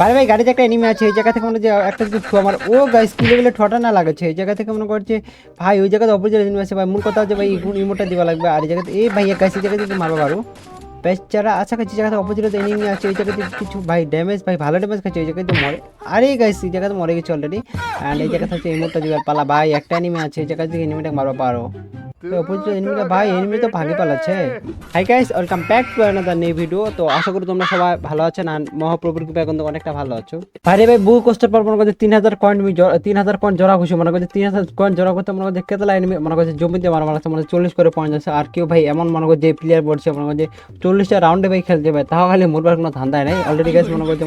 ভাই ভাই, গাড়িতে একটা এনিমি আছে, এই জায়গা থেকে মনে হচ্ছে একটা যদি ঠু আমার ও গাইস কি লেভেলে ঠটা না লাগাচ্ছে, এই জায়গা থেকে মনে করছে, ভাই, ওই জায়গাতে অপোজিট এনিমি আছে, ভাই, মূল কথা হচ্ছে, ভাই ইমোটা দিবা লাগবে। আর এই জায়গাতে এই ভাই গাইস এই জায়গাতে যদি মারবা পারো বেচারা আচ্ছা কাছে জায়গাতে অপোজিট এনিমি আছে, এই জায়গাতে কিছু ভাই ড্যামেজ ভাই, ভালো ড্যামেজ খাচ্ছে, এই জায়গাতে মরে আরে গাইস এই জায়গাতে মরে গেছে অলরেডি অ্যান্ড এই জায়গাতে হচ্ছে ইমোটটা দিবার পালা। ভাই, একটা এনিমি আছে, এই জায়গা থেকে এনিমিটা মারবা পারো। অপোজিট এনিমিটা ভাই এনিমি তো ভাগে পালাচ্ছে hi guys welcome back to another new video তো আশা করি তোমরা সবাই ভালো আছেন আর মহাপ্রভুর কৃপা এখন অনেকটা ভালো আছো ভাই ভাই বহু কষ্টের পর মনে করছে তিন হাজার কয়েন তিন হাজার কয়েন জোড়া খুশি মনে করছে তিন হাজার কয়েন জোড়া করতে মনে করছে কেতলা এনিমি মনে করছে জমিতে মারা মারা মনে চল্লিশ করে পয়েন্ট আছে আর কেউ ভাই এমন মনে করছে প্লেয়ার পড়ছে মনে করছে চল্লিশটা রাউন্ডে ভাই খেলছে ভাই তাও খালি মরবার কোনো ধান্দায় নাই অলরেডি গাইস মনে করছে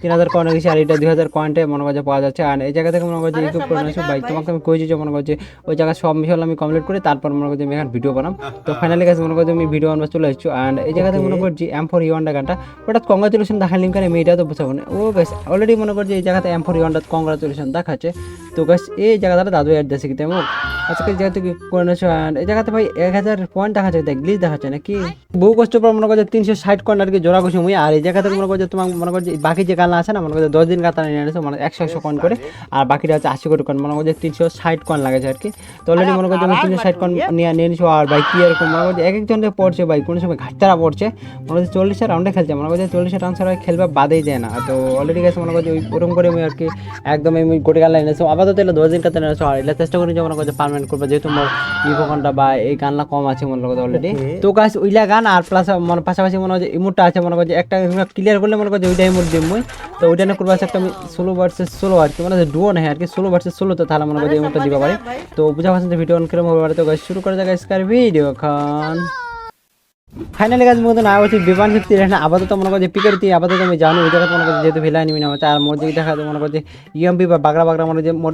তিন হাজার কয়েন গেছে আর এটা দুই হাজার কয়েন্টে মনে করছে পাওয়া যাচ্ছে আর এই জায়গা থেকে মনে করছে ইউটিউব করে ভাই তোমাকে আমি কইছি যে মনে করছে ওই জায়গায় সব মিশাল আমি কমপ্লিট করে তারপর মনে করছি আমি এখন ভিডিও বানাম। তো ফাইনালি গাইস মনে করছি আমি ভিডিও বানাবার চলে এসেছি অ্যান্ড এই জায়গাতে মনে করছি এম ফোর ইউয়ানটা গানটা ওটা কংগ্রাচুলেশন দেখা লিঙ্ক করে মেয়েটা তো বুঝাবো না। ও গাইস অলরেডি মনে করছি এই জায়গাতে এম ফোর ইউয়ানটা কংগ্রাচুলেশন দেখাচ্ছে। তো গাইস এই জায়গাটা দাদু অ্যাড যাচ্ছে কি তেমন আজকে এই জায়গা থেকে করে নিয়েছো এই জায়গাতে ভাই এক হাজার পয়েন্ট দেখাচ্ছে দেখ গ্লিচ দেখাচ্ছে নাকি বহু কষ্ট পর মনে করছে তিনশো ষাট আর কি জোড়া করছি মুই আর এই জায়গা থেকে মনে করছে তোমার মনে করছে বাকি যে গান আছে না মনে করছে দশ দিন কাতার নিয়ে এনেছো মানে একশো একশো কয়েন করে আর বাকিটা হচ্ছে আশি কোটি কয়েন মনে করছে তিনশো ষাট কয়েন লাগেছে আর কি তো অলরেডি মনে করছে আমি তিনশো ষাট কয়েন নিয়ে নিয়ে নিছো আর ভাই কি এরকম মনে করছে এক একজনকে পড়ছে ভাই কোনো সময় ঘাটতারা পড়ছে মনে হচ্ছে চল্লিশটা রাউন্ডে খেলছে মনে করছে চল্লিশটা রাউন্ড ছাড়া খেলবে বাদেই দেয় না তো অলরেডি গেছে মনে করছে ওই ওরকম করে আমি আর কি একদম আমি গোটে গান এনেছো আপাতত এলে দশ দিন কাতার এনেছো আর এটা চেষ্টা করি যে মনে করছে পারমানেন্ট করবে যেহেতু মোর ইভোকনটা বা এই গানটা কম আছে মনে করছে অলরেডি তো গাছ ওইলা গান আর প্লাস মানে পাশাপাশি মনে হচ্ছে ইমোটটা আছে মনে করছে একটা ক্লিয়ার করলে মনে করছে ওইটা ইমোট দিম মুই তো ওইটা না করব একটা আমি ষোলো ভার্সেস ষোলো আর কি মানে ডুও না আর কি ষোলো ভার্সেস ষোলো তো তাহলে মনে করছে ইমোটটা দিবা পারে। তো বুঝা পাচ্ছেন যে ভিডিও অন করে মোবাইল তো গাছ শুরু করে যায় গাছ ভিডিও খান ফাইনালি গাছ মতো না হচ্ছে বিমান শক্তি এখানে আপাতত মনে করছে পিকের দিয়ে আপাতত আমি জানি ওই জায়গাতে মনে করছি যেহেতু ভেলা নিবি না আর মোর দিকে দেখা মনে করছে ইএমপি বা বাগড়া বাগড়া মনে যে মোর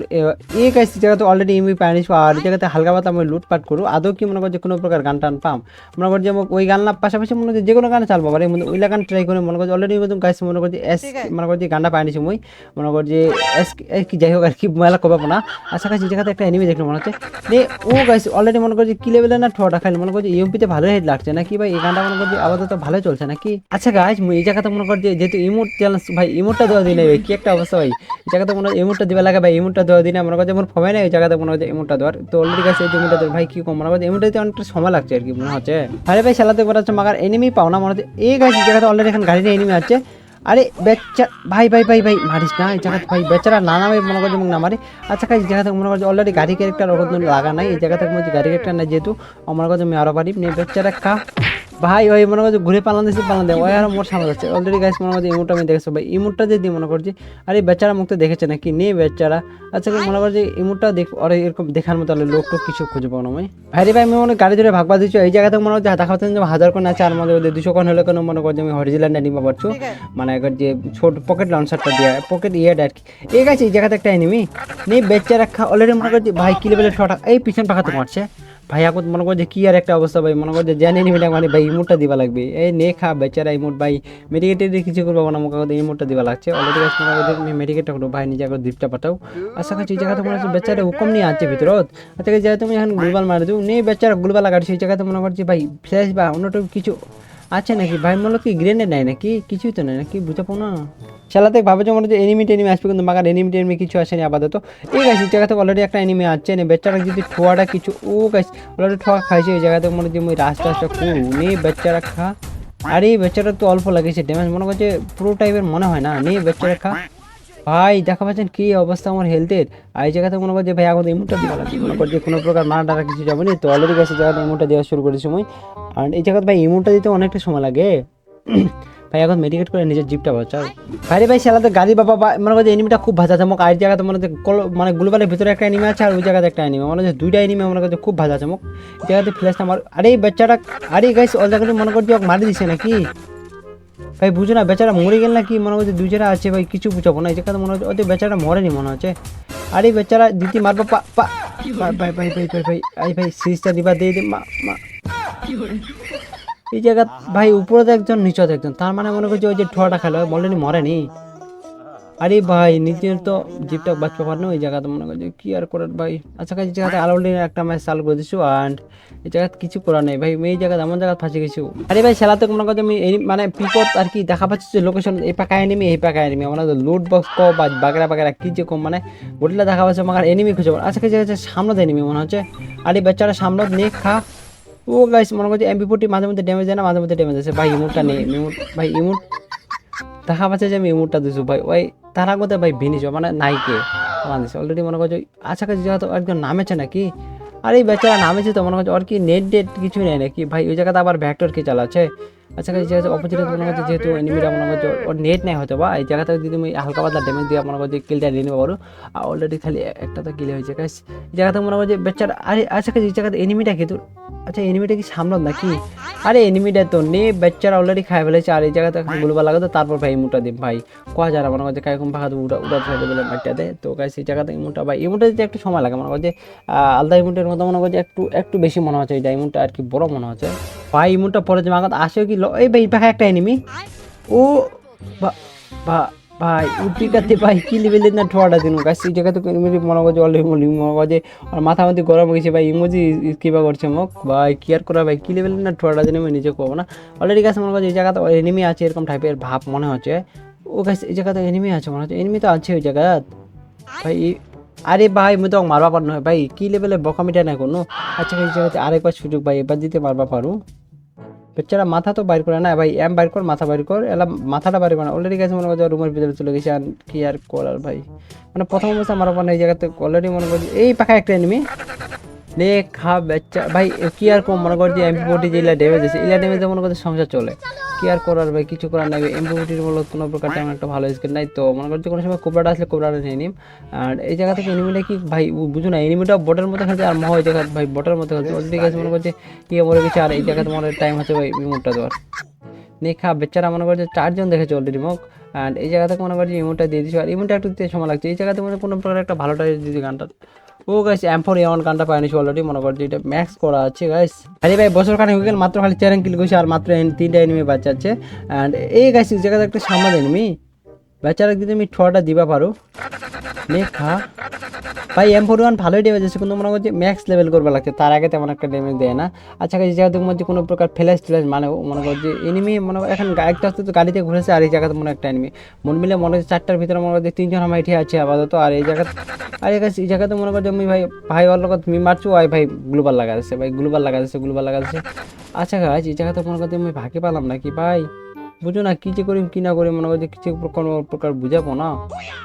এই গাছ জায়গাতে অলরেডি ইএমপি পাই নিছো আর এই জায়গাতে হালকা পাতা আমি লুটপাট করু আদৌ কি মনে করছে কোনো প্রকার গান টান পাম মনে করছে মোক ওই গান না পাশাপাশি মনে করছে যে কোনো গান চালবো পারে ওই গান ট্রাই করে মনে করছে অলরেডি মতন গাছ মনে করছে এস মনে করছে গানটা পাই নিছি মুই মনে করছে এস কি যাই হোক আর কি মেলা কবে না আশা কাছে জায়গাতে একটা এনিমি দেখল মনে হচ্ছে ও গাছ অলরেডি মনে করছে কি লেভেলে না ঠোঁটা খাইলে মনে করছে ইএমপিতে ভালো হেড লাগছে না কি ভাই এই গানটা মনে করছে আপাতত ভালো চলছে নাকি আচ্ছা গাছ এই জায়গাতে মনে করছে যেহেতু ইমোট চ্যালেঞ্জ ভাই ইমোটটা দেওয়া দিনে কি একটা অবস্থা ভাই এই জায়গাতে মনে হয় ইমোটটা দিবা লাগে ভাই ইমোটটা দেওয়া দিনে মনে করছে আমার ফমে না এই জায়গাতে মনে হচ্ছে ইমোটটা দেওয়ার তো অলরেডি গাছ এই ইমোটটা দেওয়ার ভাই কি কম মনে করছে ইমোটটা দিতে অনেকটা সময় লাগছে আর কি মনে হচ্ছে আরে ভাই চালাতে পারা হচ্ছে মাগার এনিমি পাও না মনে হচ্ছে এই গাছ এই জায়গাতে অলরেডি এখন গাড়িতে এনিমি আছে আরে বেচা ভাই ভাই ভাই ভাই মারিস না এই জায়গাতে ভাই বেচারা না নামে মনে করছে না মারে আচ্ছা কাজ জায়গা থেকে মনে করছে অলরেডি গাড়ি ক্যারেক্টার ওরকম লাগা নাই এই জায়গা থেকে মনে হচ্ছে গাড়ি ক্যারেক্টার নাই যেহেতু আমার কাছে আমি আরও পারি নিয়ে বেচারা কা ভাই ওই মনে করছে ঘুরে পালান দিয়েছে পালান দেয়। ওই আর মোট সামনে যাচ্ছে। অলরেডি গাইস মনে করছে ইমোটটা আমি দেখেছ। ভাই ইমোটটা যদি মনে করছি আরে বেচারা মুখতে দেখেছে নাকি? নে বেচারা। আচ্ছা মনে করছে ইমোটটা দেখ ওরা এরকম দেখার মতো হলে লোক টোক কিছু খুঁজে পাবো না আমি ভাই রে ভাই আমি মনে গাড়ি ধরে ভাগবা দিচ্ছি। এই জায়গা থেকে মনে হচ্ছে দেখা হচ্ছে যে হাজার কোন আছে আর মধ্যে দুশো কোন হলে কেন মনে করছে আমি হরিজিল্যান্ডে নিবা পারছ। মানে একবার যে ছোট পকেট লঞ্চারটা দিয়ে পকেট ইয়ে আর কি। এই গাছ এই জায়গাতে একটা এনিমি নে বেচারা খা অলরেডি মনে করছে ভাই কি লেভেলের ছটা এই পিছন পাখাতে মারছে। ভাই এখন মনে করছে কি আর একটা অবস্থা ভাই, মনে করছে জানি নিবি মানে ভাই, ইমোটটা দিবা লাগবে। এই নে খা বেচারা ইমোট, ভাই মেডিকেটের কিছু করব না, আমাকে ইমোটটা দিবা লাগছে। অলরেডি মনে মেডিকেটটা করব, ভাই, নিজে দ্বীপটা পাঠাও। আশা করছি এই জায়গাতে মনে হচ্ছে বেচারা হুকম নিয়ে আছে ভিতরত। আচ্ছা যাই তুমি এখন গুলবাল মারে দিও নে বেচারা গুলবাল লাগাচ্ছি সেই জায়গাতে মনে করছি ভাই ফ্রেশ বা অন্যটা কিছু আছে নাকি? ভাই মনে কি গ্রেনেড নাই নাকি? কিছুই তো নাই নাকি? বুঝতে পারো না। খেলাতে ভাবে যে মনে হচ্ছে এনিমি টেনিমি আসবে কিন্তু মাগার এনিমি টেনিমি কিছু আসেনি আপাতত। এই গাছ জায়গাতে অলরেডি একটা এনিমি আছে না। বেচারা যদি ঠোয়াটা কিছু, ও গাছ অলরেডি ঠোয়া খাইছে ওই জায়গাতে। মনে হচ্ছে ওই রাস্তা রাস্তা নে, বেচারা খা। আরে, বেচারা তো অল্প লাগেছে ড্যামেজ মনে করছে পুরো টাইপের মনে হয় না। নে, বেচারা খা। ভাই দেখা পাচ্ছেন কি অবস্থা আমার হেলথের আর এই জায়গাতে মনে করছে ভাই এখন ইমোটা দেওয়া লাগবে মনে করছে কোনো প্রকার মারা টারা কিছু যাবে না, তো অলরেডি গেছে জায়গাতে ইমোটা দেওয়া শুরু করেছে সময়। আর এই জায়গাতে ভাই ইমোটা দিতে অনেকটা সময় লাগে। ভাই, এখন মেডিকেট করে নিজের জিপটা বাঁচাও। ভাই ভাই সালাতে গাড়ি বাবা মনে করছে এনিমিটা খুব ভাজা চমক, আর জায়গাতে মনে হচ্ছে মানে গ্লোবালের ভিতরে একটা এনিমি আছে, আর ওই জায়গাতে একটা এনিমি মনে হচ্ছে দুইটা এনিমি মনে করছে খুব ভাজা চমক। জায়গাতে ফ্ল্যাশটা মার। আরে বাচ্চাটা, আরে গাইস অল জায়গাতে মনে করছে মারি দিছে নাকি? ভাই বুঝো না, বেচারা মরে গেল না কি মনে হচ্ছে দুই জেরা আছে ভাই, কিছু বুঝাবো না। এই কথা মনে হচ্ছে ওদের বেচারা মরেনি মনে হচ্ছে। আরে বেচারা, দিদি মারবো, পা পা। ভাই ভাই ভাই ভাই ভাই আই ভাই, সিরিজটা দিবা, দিয়ে দে, মা মা। এই জায়গা, ভাই, উপরে একজন নিচত একজন। তার মানে মনে করছে ওই যে ঠোয়াটা খেলো অলরেডি মরেনি। আরে ভাই, নিজের তো জিপটা বাঁচতে পার না, ওই জায়গাতে মনে করছে কি আর করার ভাই? আচ্ছা কাছে জায়গাতে অলরেডি একটা ম্যাচ চালু করে দিচ্ছি অ্যান্ড এই জায়গাতে কিছু করার নেই। ভাই, এই জায়গাতে এমন জায়গায় ফাঁসে গেছি। আরে ভাই খেলাতে মনে করছে আমি এই মানে পিকত আর কি দেখা পাচ্ছি যে লোকেশন এই পাকা এনিমি এই পাকা এনিমি আমরা লুট বক্স ক বা বাগড়া বাগড়া কি যে কম মানে গোটলা দেখা পাচ্ছে আমার এনিমি খুঁজে। আচ্ছা কাছে জায়গাতে সামনে এনিমি মনে হচ্ছে। আরে বেচারা সামনে নিয়ে খা। ও গাইস মনে করছে এমপি ফোর্টি মাঝে মধ্যে ড্যামেজ দেয় না, মাঝে মধ্যে ড্যামেজ আছে ভাই ইমুটটা নেই ইমুট ভাই ইমুট দেখা পাচ্ছে যে আমি ইমুটটা দিছো ভাই। ওই তার মধ্যে ভাই ভিনিস মানে নাইকে বাংলাদেশ অলরেডি মনে করছে আচ্ছা কাছে যেহেতু একদম নামেছে নাকি? আরে, এই বেচারা নামেছে তো, মনে করছে, ওর কি নেট ডেট কিছু নেই নাকি? ভাই, ওই জায়গাতে আবার ভ্যাক্টর কি চালাচ্ছে? আচ্ছা কাছে যেহেতু অপোজিটে মনে করছে, যেহেতু এনিমিটা মনে করছে, ওর নেট নেই হয়তো, বা এই জায়গাতে যদি তুমি হালকা পাতলা ড্যামেজ দিয়ে, মনে করছে কিলটা নিয়ে নিতে পারো। আর অলরেডি খালি একটা তো কিল হয়েছে গাইস এই জায়গাতে মনে করছে, বেচারা, আরে আচ্ছা কাছে, এই জায়গাতে এনিমিটা কিন্তু আচ্ছা এনিমিটা কি সামলাম নাকি? আরে এনিমিটা তো নে বাচ্চারা অলরেডি খাই ফেলেছে। আর এই জায়গাতে এখন গুলবা লাগাতো তারপর ভাই ইমুটা দিন ভাই। কোয়া যারা মনে করছে কাইরকম ভাগা উড়া উড়া ফেলে দিলে মাটিটাতে তো গাই সেই জায়গাতে ইমুটা ভাই ইমুটা দিতে একটু সময় লাগে মনে করছে আলাদা ইমুটের মতো মনে করছে একটু একটু বেশি মনে হচ্ছে। এই ইমুটা আর কি বড় মনে হচ্ছে। ভাই ইমুটা পরে যে মাগাত আসে কি ল- এই ভাই পাখা একটা এনিমি ও বা- বা- ভাই উঠিকাতে ভাই কি লেভেলের না ঠোয়াটা দিন। গাছ, এই জায়গাতে ইমোজি মনে করছে অলরেডি মনে করছে আর মাথা মধ্যে গরম হয়ে গেছে ভাই ইমোজি কিবা করছে মোক। ভাই কি আর করা ভাই কি লেভেলের না ঠোয়াটা দিন, আমি নিজে করব না। অলরেডি গাছ, মনে করছে এই জায়গাতে এনিমি আছে, এরকম টাইপের ভাব মনে হচ্ছে। ও গাছ, এই জায়গাতে এনিমি আছে মনে হচ্ছে এনিমি তো আছে ওই জায়গা ভাই, আরে ভাই মুই তো মারবা পার নয় ভাই কি লেভেলের বকামিটা না কোনো। আচ্ছা এই জায়গাতে আরেকবার সুযোগ ভাই, এবার দিতে মারবা পারু। বেচারা মাথা তো বাইর করে না ভাই, এম বাইর কর, মাথা বাইর কর, এলা মাথাটা বাইর করে না। অলরেডি গেছে মনে করছে রুমের ভিতরে চলে গেছে, আর কি আর করার ভাই? মানে প্রথম অবস্থা আমার মানে এই জায়গাতে অলরেডি মনে করছি, এই পাখা একটা এনিমি খা, বেচা। ভাই, কি আর কম মনে করছি এমপি ফোর্টি যে ইলা ড্যামেজ আছে ইলা ড্যামেজে মনে করছে সংসার চলে। কি আর করার ভাই, কিছু করার নাই এমপি ফোর্টির বলো, কোনো প্রকার তেমন একটা ভালো স্কিল নাই তো। মনে করছি কোনো সময় কোবরাটা আসলে কোবরাটা নিয়ে নিম। আর এই জায়গা থেকে এনিমিটা কি, ভাই বুঝো না এনিমিটা বটের মতো খেলছে আর মহা ওই জায়গা, ভাই বটের মতো খেলছে। অলরেডি গেছে, মনে করছে কি মরে গেছে, আর এই জায়গাতে মনে টাইম হচ্ছে ভাই ইমোটটা দেওয়ার। নেখা বেচারা মনে করছে চারজন দেখেছে অলরেডি মুখ অ্যান্ড এই জায়গা থেকে মনে করছি ইমোটটা দিয়ে দিচ্ছি আর ইমোটটা একটু দিতে সময় লাগছে। এই জায়গাতে মনে কোনো প্রকার একটা ভালো টাইপ দিদি গানটা ও গাইস এম ফোর এমন গানটা পাইনি অলরেডি মনে করছি এটা ম্যাক্স করা আছে গাইস আরে ভাই, বছর খানে হয়ে গেল, মাত্র খালি চার কিল করছে, আর মাত্র তিনটা এনিমি বাচ্চা আছে অ্যান্ড এই গাইস জায়গাতে একটা সামনে এনিমি বেচারা যদি তুমি ঠোয়াটা দিবা পারো লেখা ভাই এম ফোর ওয়ান ভালোই ড্যামেজ আছে কিন্তু মনে করছে ম্যাক্স লেভেল করবে লাগছে। তার আগে তেমন একটা ড্যামেজ দেয় না। আচ্ছা এই জায়গাতে মধ্যে কোনো প্রকার ফ্ল্যাশ ট্ল্যাশ মানে মনে করছে এনিমি মনে এখন একটা আস্তে তো গাড়িতে ঘুরেছে আর এই জায়গাতে মনে একটা এনিমি মন মিলে মনে হচ্ছে চারটার ভিতরে মনে করছে তিনজন আমার এঠে আছে আপাতত। আর এই জায়গাতে আর এই গাছ- এই জায়গাতে মনে করছে আমি ভাই ভাই ওর লগত তুমি মারছো আর ভাই গ্লোবাল লাগা যাচ্ছে ভাই গ্লোবাল লাগা যাচ্ছে গ্লোবাল লাগা যাচ্ছে আচ্ছা গাছ এই জায়গাতে মনে করছে আমি ভাগে পেলাম নাকি, ভাই? বুঝো না কি যে করিম কি না করি মনে করছে কিছু কোনো প্রকার বুঝাবো না।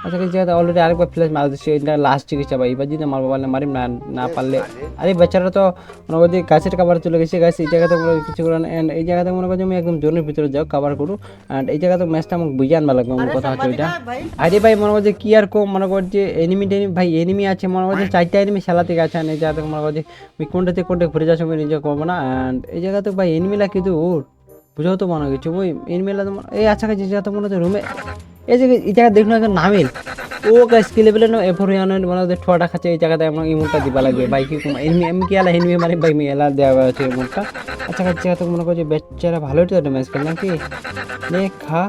আচ্ছা জায়গাতে অলরেডি আরেকবার ফ্ল্যাশ মারা দিচ্ছে এটা লাস্ট চিকিৎসা ভাই এবার যদি মারবো পারলে মারিম না না পারলে। আরে। বাচ্চারা তো মনে করছে গাছের কাবার চলে গেছে গাছ এই জায়গাতে মনে কিছু করে না এই জায়গাতে মনে করছে আমি একদম জোনের ভিতরে যাও কাবার করু। অ্যান্ড এই জায়গাতে ম্যাচটা আমাকে বুঝে আনবা লাগবে আমার কথা হচ্ছে ওইটা। আরে ভাই মনে করছে কি আর কম মনে করছে এনিমি টেনিমি ভাই এনিমি আছে মনে করছে চারটা এনিমি খেলাতে গেছে and এই জায়গাতে মনে করছে আমি কোনটাতে কোনটা ঘুরে যাচ্ছি আমি নিজে করব না। অ্যান্ড এই জায়গাতে ভাই এনিমিলা কিন্তু বুঝাও তো মনে কিছু, ওই এনিমিলা তো এই আচ্ছা কাছে জায়গাতে মনে হচ্ছে রুমে এই যে এই জায়গায় দেখুন একটা নামিল। ও কি লেভেলের না এফোর ইয়ানের মনে হচ্ছে ঠোয়াটা খাচ্ছে, এই জায়গাতে আমার ইমোটটা দিবা লাগবে। ভাই কি কম এনিমি এমনি কি আলা এনিমি মানে মি এলা দেওয়া আছে ইমোটটা আচ্ছা কাছে জায়গাতে মনে করছে বেচারা ভালোই তো ড্যামেজ করে নাকি? খা।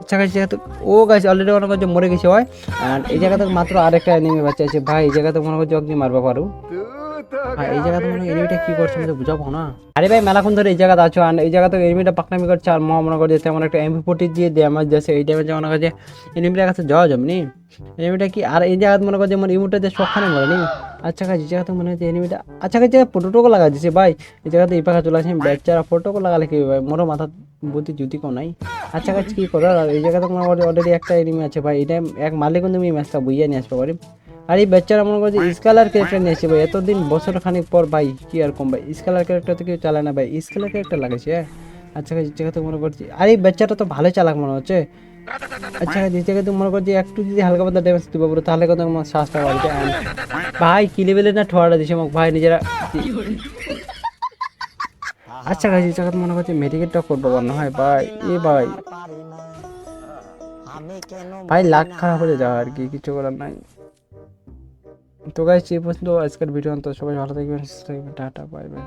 আচ্ছা গাছ জায়গাতে ও গাছ অলরেডি মনে করছে মরে গেছে হয় আর এই জায়গাতে মাত্র আরেকটা এনিমি বাচ্চা আছে। ভাই, এই জায়গাতে মনে করছে অগ্নি মারবা পারো। আর এই জায়গাতে মনে এনিমিটা কি করছে আমি তো বুঝাবো না। আরে ভাই মেলাক্ষণ ধরে এই জায়গাতে আছো আর এই জায়গাতে এনিমিটা পাকনামি করছে আর মহা মনে করছে তেমন একটা এমপি ফোর্টি দিয়ে ড্যামেজ দিয়েছে এই ড্যামেজ মনে করছে এনিমিটার কাছে যাওয়া যাবে নি। এনিমিটা কি আর এই জায়গাতে মনে করছে আমার ইমোটা যে সবখানে মরে নি। আচ্ছা কাজ এই জায়গাতে মনে হচ্ছে এনিমিটা আচ্ছা কাজ ফটোটোকো লাগা দিছে ভাই। এই জায়গাতে এই পাখা চলে আসে বেচারা ফটোকো লাগালে কি ভাই? মোরও মাথা বুদ্ধি জুতি কো নাই। আচ্ছা কাজ কি করার আর এই জায়গাতে মনে করছে অলরেডি একটা এনিমি আছে ভাই এটা এক মালিক কিন্তু আমি ম্যাচটা বুঝিয়ে নিয়ে আসতে পারি আর এই বাচ্চারা মনে করছে স্কালার ক্যারেক্টার নিয়ে এসে ভাই এতদিন বছর খানিক পর ভাই কি আর কম ভাই স্কালার ক্যারেক্টার তো কেউ চালায় না ভাই স্কালার ক্যারেক্টার লাগাইছে হ্যাঁ? আচ্ছা এই জায়গাতে মনে করছি আর এই বাচ্চাটা তো ভালো চালাক মনে হচ্ছে। আচ্ছা এই জায়গাতে মনে করছি একটু যদি হালকা পাতলা ড্যামেজ দিতে পারব তাহলে কত আমার শ্বাসটা বাড়ছে ভাই কি লেভেলের না ঠোয়াটা দিছে আমাকে ভাই নিজেরা। আচ্ছা গাছ এই জায়গাতে মনে করছি মেডিকেটটা করব না হয় ভাই এ ভাই। ভাই লাখ খারাপ হয়ে যাওয়া আর কি কিছু করার নাই। তো গাইছি এই পর্যন্ত আজকের ভিডিও তো সবাই ভালো থাকবেন, সুস্থ থাকবেন, টাটা বাই বাই